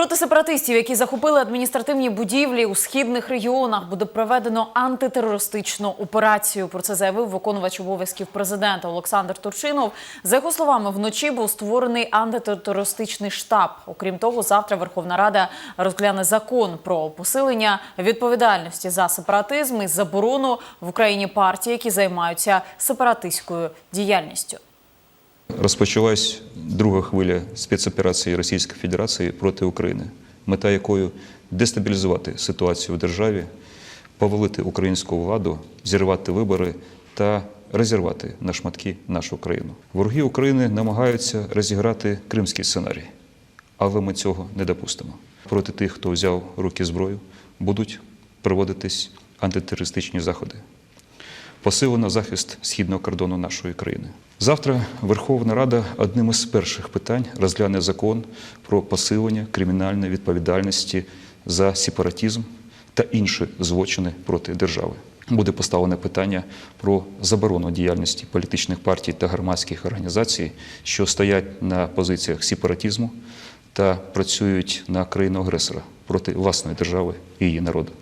Проти сепаратистів, які захопили адміністративні будівлі у східних регіонах, буде проведено антитерористичну операцію. Про це заявив виконувач обов'язків президента Олександр Турчинов. За його словами, вночі був створений антитерористичний штаб. Окрім того, завтра Верховна Рада розгляне закон про посилення відповідальності за сепаратизм і заборону в Україні партій, які займаються сепаратистською діяльністю. Розпочалась друга хвиля спецоперації Російської Федерації проти України, мета якої дестабілізувати ситуацію в державі, повалити українську владу, зірвати вибори та розірвати на шматки нашу країну. Вороги України намагаються розіграти кримський сценарій, але ми цього не допустимо. Проти тих, хто взяв руки зброю, будуть проводитись антитерористичні заходи посилено захист східного кордону нашої країни. Завтра Верховна Рада одним із перших питань розгляне закон про посилення кримінальної відповідальності за сепаратизм та інші злочини проти держави. Буде поставлене питання про заборону діяльності політичних партій та громадських організацій, що стоять на позиціях сепаратизму та працюють на країну агресора проти власної держави і її народу.